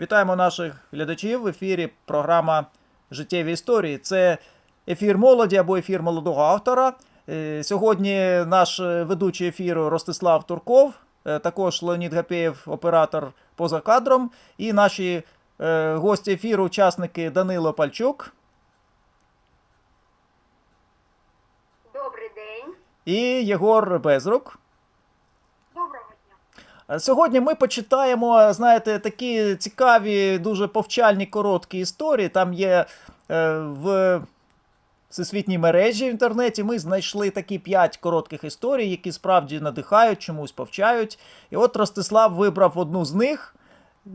Вітаємо наших глядачів в ефірі. Програма Життєві історії. Це ефір молоді або ефір молодого автора. Е, Сьогодні наш е, ведучий ефіру Ростислав Турков, е, також Леонід Гапєєв, оператор поза кадром, і наші гості ефіру, учасники Данило Пальчук Добрий день. і Єгор Безрук. Сьогодні ми почитаємо, знаєте, такі цікаві, дуже повчальні короткі історії. Там є е, в всесвітній мережі в інтернеті. Ми знайшли такі п'ять коротких історій, які справді надихають, чомусь повчають. І от Ростислав вибрав одну з них.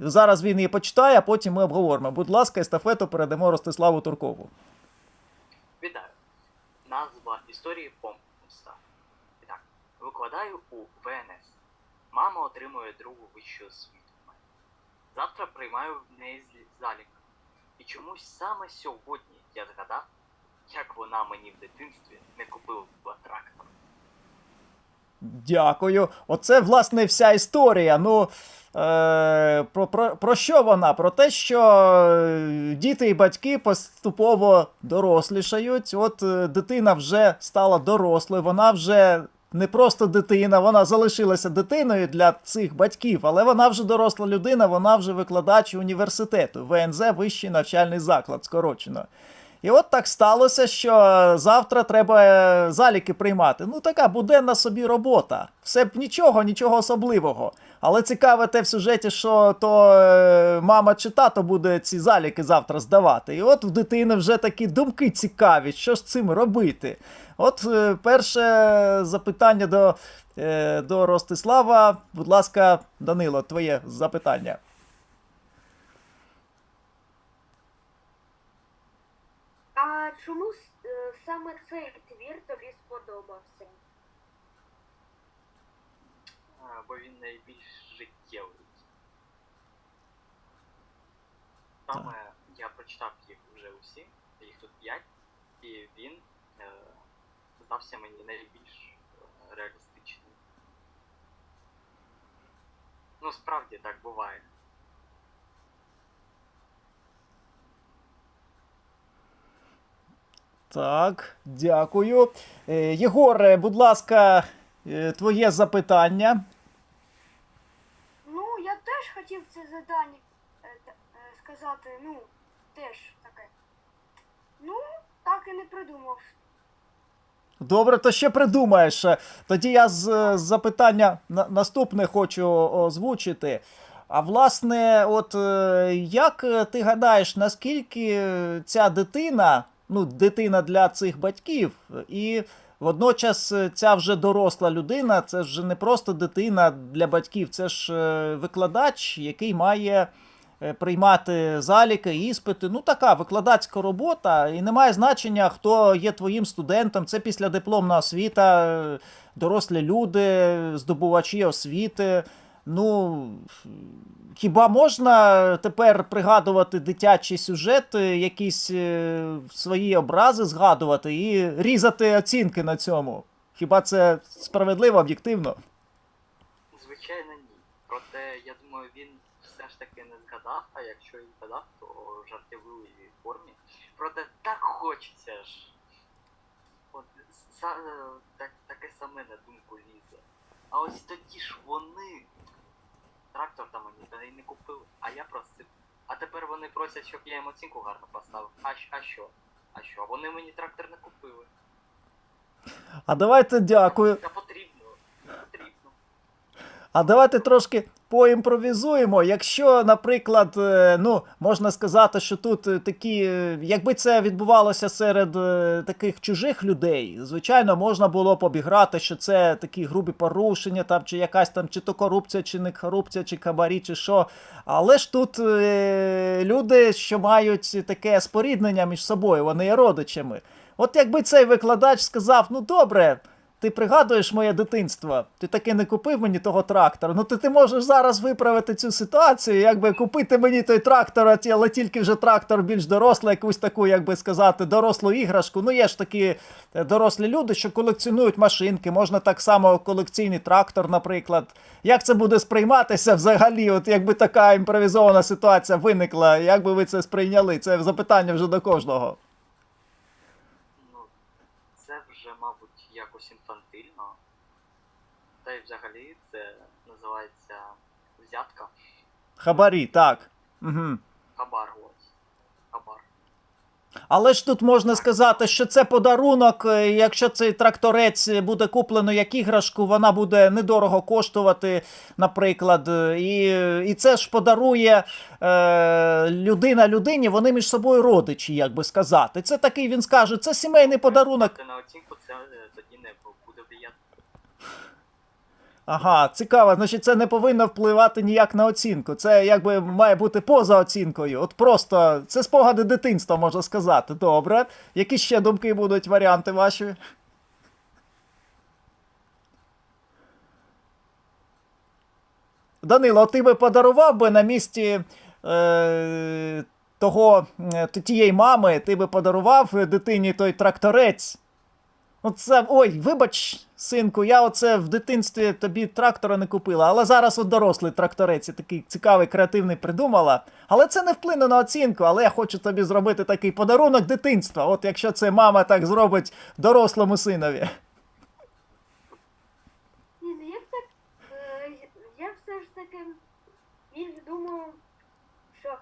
Зараз він її почитає, а потім ми обговоримо. Будь ласка, естафету передамо Ростиславу Туркову. Вітаю! Назва історії помста. Так, викладаю у ВНС. Мама отримує другу вищу освіту. Завтра приймаю в неї залік. І чомусь саме сьогодні я згадав, як вона мені в дитинстві не купила трактор. Дякую. Оце, власне, вся історія. Ну, е, про, про, про що вона? Про те, що е, діти і батьки поступово дорослішають. От е, дитина вже стала дорослою, вона вже не просто дитина, вона залишилася дитиною для цих батьків, але вона вже доросла людина, вона вже викладач університету, ВНЗ Вищий навчальний заклад, скорочено. І от так сталося, що завтра треба е, заліки приймати. Ну, така буденна собі робота. Все б нічого, нічого особливого. Але цікаве те в сюжеті, що то е, мама чи тато буде ці заліки завтра здавати. І от в дитини вже такі думки цікаві, що ж з цим робити. От е, перше запитання до, е, до Ростислава. Будь ласка, Данило, твоє запитання. А чому е, саме цей твір тобі сподобався? Бо він найбільш Саме я прочитав їх вже усі, їх тут п'ять, і він е, здався мені найбільш е, реалістичним. Ну, справді так буває. Так, дякую. Е, Єгоре, будь ласка, е, твоє запитання. Ну, я теж хотів це задання сказати, ну, теж таке. Ну, так і не придумав. Добре, то ще придумаєш. Тоді я з запитання на- наступне хочу озвучити. А власне, от е, як ти гадаєш, наскільки ця дитина, ну, дитина для цих батьків, і водночас ця вже доросла людина, це вже не просто дитина для батьків, це ж е, викладач, який має приймати заліки, іспити. Ну, така викладацька робота, і немає значення, хто є твоїм студентом. Це післядипломна освіта, е, дорослі люди, здобувачі освіти. Ну, хіба можна тепер пригадувати дитячі сюжети, якісь е, свої образи згадувати і різати оцінки на цьому? Хіба це справедливо, об'єктивно? Звичайно, ні. Проте, я думаю, він все ж таки не згадав, а якщо і згадав, то в жартівливій формі. Проте так хочеться ж. От са, так, таке саме на думку лізе. А ось тоді ж вони трактор там мені не купили, а я просив. А тепер вони просять, щоб я їм оцінку гарно поставив. А, а що? А що? Вони мені трактор не купили. А давайте дякую. Та. А давайте трошки поімпровізуємо. Якщо, наприклад, е, ну можна сказати, що тут е, такі, е, якби це відбувалося серед таких чужих людей, звичайно, можна було б обіграти, що це такі грубі порушення, там чи якась там чи то корупція, чи не корупція, чи кабарі, чи що. Але ж тут е, люди, що мають таке споріднення між собою, вони є родичами. От якби цей викладач сказав: ну добре. Ти пригадуєш моє дитинство? Ти таки не купив мені того трактора. Ну ти, ти можеш зараз виправити цю ситуацію, якби купити мені той трактор, але тільки вже трактор більш дорослий, якусь таку, як би сказати, дорослу іграшку. Ну є ж такі е, дорослі люди, що колекціонують машинки, можна так само колекційний трактор, наприклад. Як це буде сприйматися взагалі? От якби така імпровізована ситуація виникла, як би ви це сприйняли? Це запитання вже до кожного. Ну, це вже, мабуть, якось інфантильно. Та й взагалі це називається взятка. Хабарі, так. Угу. Хабар ось. Хабар. Але ж тут можна сказати, що це подарунок. е, Якщо цей тракторець буде куплено як іграшку, вона буде недорого коштувати, наприклад. е, І, і це ж подарує е, людина людині, вони між собою родичі, як би сказати. Це такий він скаже, це сімейний подарунок. На оцінку це е, тоді не влияти. Ага, цікаво. Значить, це не повинно впливати ніяк на оцінку. Це якби має бути поза оцінкою. От просто це спогади дитинства, можна сказати. Добре. Які ще думки будуть, варіанти ваші? Данило, ти би подарував би на місці е, того, тієї мами, ти би подарував дитині той тракторець? Оце, ой, вибач, синку, я оце в дитинстві тобі трактора не купила, але зараз от дорослий тракторець, я такий цікавий, креативний придумала. Але це не вплине на оцінку, але я хочу тобі зробити такий подарунок дитинства. От якщо це мама так зробить дорослому синові. Ні, ну я б так. е, Я все ж таки думаю, що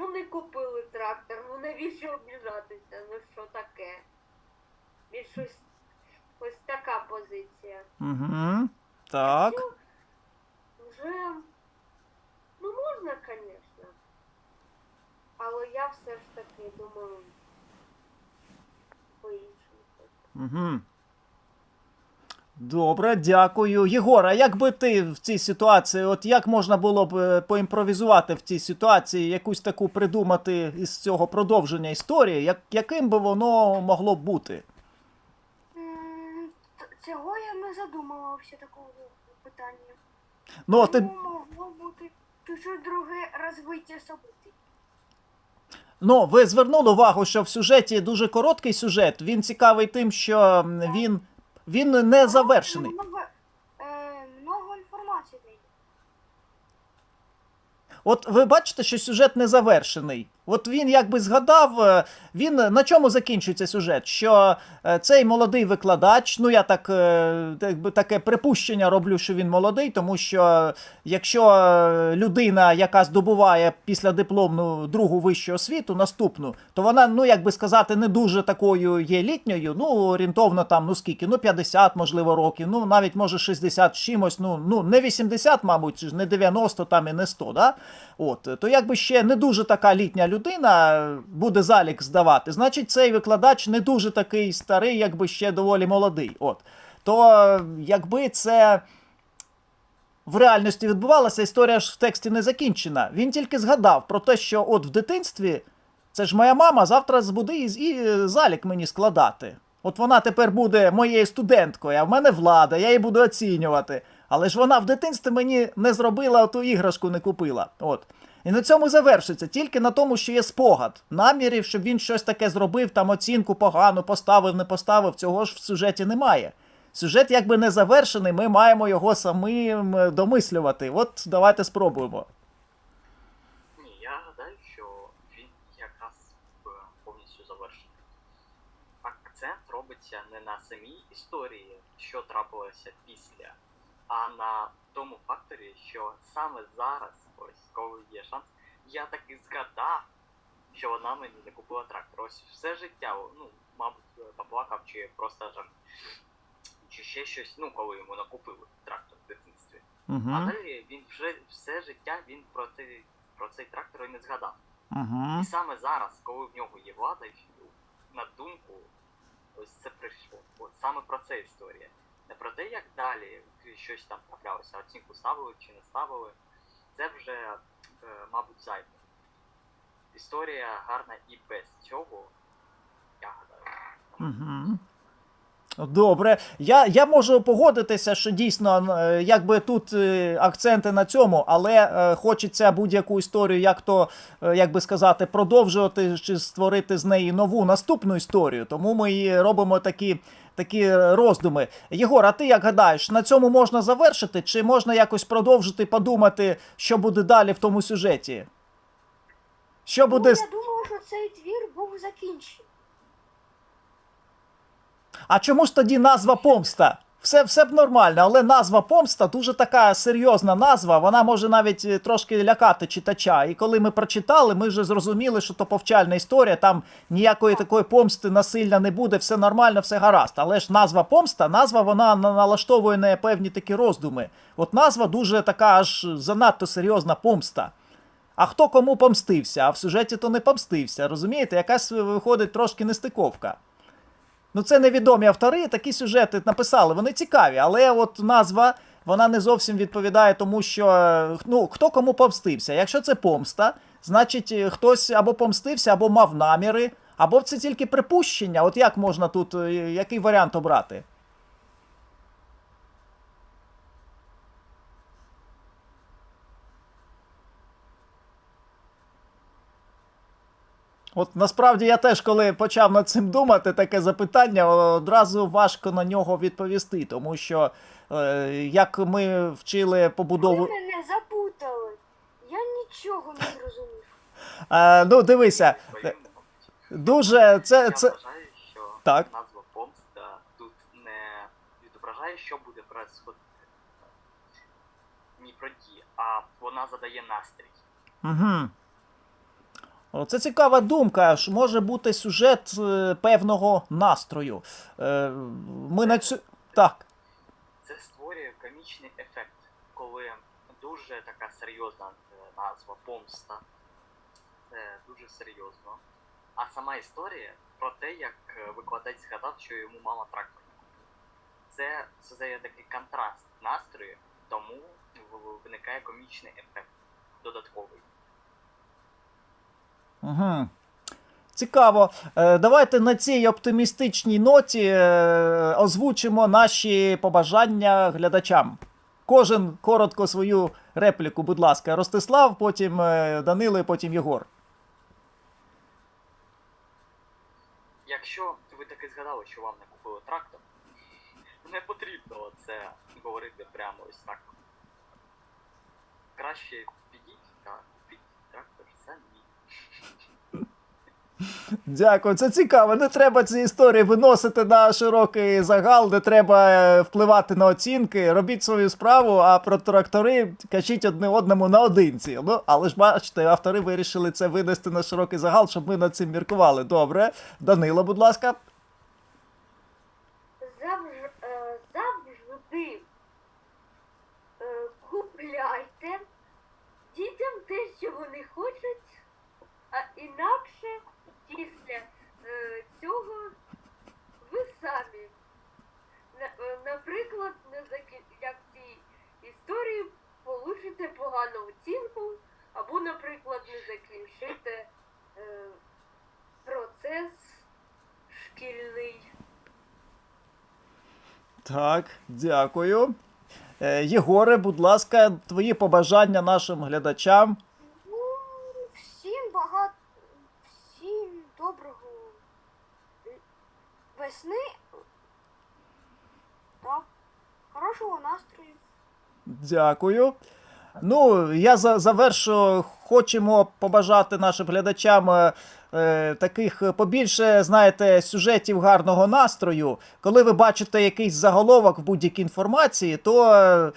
ну не купили трактор, ну навіщо обіжатися? Ну що таке? Більш ось, ось така позиція. Угу. Так. Якщо Вже ну можна, звісно. Але я все ж таки думаю по-іншому. Угу. Добре, дякую. Єгор, а як би ти в цій ситуації, от як можна було б е, поімпровізувати в цій ситуації, якусь таку придумати із цього продовження історії, як, яким би воно могло бути? Цього я не задумувався такого питання. Ну, ти, Ну, могло бути чуть-чуть друге розвиття событий. ну, ви звернули увагу, що в сюжеті дуже короткий сюжет. Він цікавий тим, що він, він не завершений. Много, е, много інформації дає. От ви бачите, що сюжет не завершений. От він якби згадав, е, він на чому закінчується сюжет? Що е, цей молодий викладач, ну я так е, так таке припущення роблю, що він молодий, тому що якщо е, людина, яка здобуває після дипломну другу вищу освіту, наступну, то вона, ну як би сказати, не дуже такою є літньою, ну орієнтовно там, ну скільки, ну 50, можливо, років, ну навіть може 60 чимось, ну, ну не 80, мабуть, ж не 90 там і не 100, да? От, то якби ще не дуже така літня людина буде залік здавати, значить цей викладач не дуже такий старий, якби ще доволі молодий. От. То якби це в реальності відбувалася, історія ж в тексті не закінчена. Він тільки згадав про те, що от в дитинстві це ж моя мама завтра збуде і, і е, залік мені складати. От вона тепер буде моєю студенткою, а в мене влада, я її буду оцінювати. Але ж вона в дитинстві мені не зробила ту іграшку, не купила. От. І на цьому завершиться, тільки на тому, що є спогад. Намірів, щоб він щось таке зробив, там оцінку погану поставив, не поставив, цього ж в сюжеті немає. Сюжет якби не завершений, ми маємо його самим е, домислювати. От давайте спробуємо. Ні, я гадаю, що він якраз е, повністю завершений. Акцент робиться не на самій історії, що трапилося після, а на тому факторі, що саме зараз, ось коли є шанс, я таки згадав, що вона мені не купила трактор. Ось все життя, ну, мабуть, е, поплакав чи просто жарт. Чи ще щось, ну, коли йому накупили трактор в дитинстві. А Угу. далі він вже все життя він про цей, про цей трактор і не згадав. Угу. І саме зараз, коли в нього є влада, на думку, ось це прийшло. От саме про це історія. Не про те, як далі щось там траплялося, оцінку ставили чи не ставили. Це вже, е, мабуть, зайве. Історія гарна і без цього, я гадаю. Добре, я, я можу погодитися, що дійсно, е, якби тут е, акценти на цьому, але е, хочеться будь-яку історію, як то, як би сказати, продовжувати чи створити з неї нову наступну історію. Тому ми і робимо такі, такі роздуми. Єгор, а ти як гадаєш, на цьому можна завершити, чи можна якось продовжити подумати, що буде далі в тому сюжеті? Що буде. Ну, я думаю, що цей твір був закінчений. А чому ж тоді назва помста? Все, все б нормально, але назва помста дуже така серйозна назва. Вона може навіть е, трошки лякати читача. І коли ми прочитали, ми вже зрозуміли, що то повчальна історія, там ніякої такої помсти насильно не буде, все нормально, все гаразд. Але ж назва помста, назва вона налаштовує на певні такі роздуми. От назва дуже така аж занадто серйозна помста. А хто кому помстився? А в сюжеті то не помстився. Розумієте, якась виходить трошки нестиковка. Ну, це невідомі автори, такі сюжети написали. Вони цікаві, але от назва вона не зовсім відповідає тому, що е, ну, хто кому помстився. Якщо це помста, значить е, хтось або помстився, або мав наміри, або це тільки припущення. От як можна тут, е, який варіант обрати? От насправді я теж, коли почав над цим думати, таке запитання, одразу важко на нього відповісти, тому що е, як ми вчили побудову. Ви мене запутали. Я нічого не зрозумів. Е, ну, дивися, дуже це. Я це... вважаю, що Так. назва помста тут не відображає, що буде происходити. Ні про дії, а вона задає настрій. Угу. Це цікава думка. Може бути сюжет е, певного настрою. Е, ми на цю. Так. Це створює комічний ефект, коли дуже така серйозна е, назва помста. Це дуже серйозно. А сама історія про те, як викладач згадав, що йому мама трактор. Це создає такий контраст настрою, тому виникає комічний ефект додатковий. Угу. Цікаво. Е, давайте на цій оптимістичній ноті е, озвучимо наші побажання глядачам. Кожен коротко свою репліку, будь ласка. Ростислав, потім е, Данило, потім Єгор. Якщо ви таки згадали, що вам не купили трактор, не потрібно це говорити прямо ось так. Краще підіть та купіть трактор самі. Дякую, це цікаво. Не треба ці історії виносити на широкий загал, не треба е, впливати на оцінки. Робіть свою справу, а про трактори кажіть одне одному наодинці. Ну, але ж бачите, автори вирішили це винести на широкий загал, щоб ми над цим міркували. Добре. Данило, будь ласка. Е, е, купляйте дітям те, що вони хочуть, а інакше після е, цього ви самі. На- е, Наприклад, не закі... як в цій історії получите погану оцінку, або, наприклад, не закінчите е, процес шкільний. Так, дякую. Е, Єгоре, будь ласка, твої побажання нашим глядачам. Ну, всім багато, всім доброго весни. Так. Хорошого настрою. Дякую. Ну, я за, завершу. Хочемо побажати нашим глядачам е, е, таких побільше, знаєте, сюжетів гарного настрою. Коли ви бачите якийсь заголовок в будь-якій інформації, то е,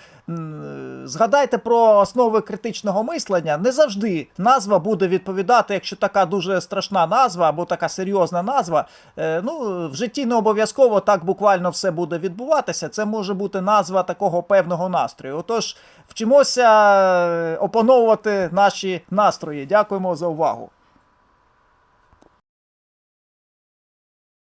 згадайте про основи критичного мислення. Не завжди назва буде відповідати, якщо така дуже страшна назва або така серйозна назва. Ну, в житті не обов'язково так буквально все буде відбуватися. Це може бути назва такого певного настрою. Отож, вчимося опановувати наші настрої. Дякуємо за увагу.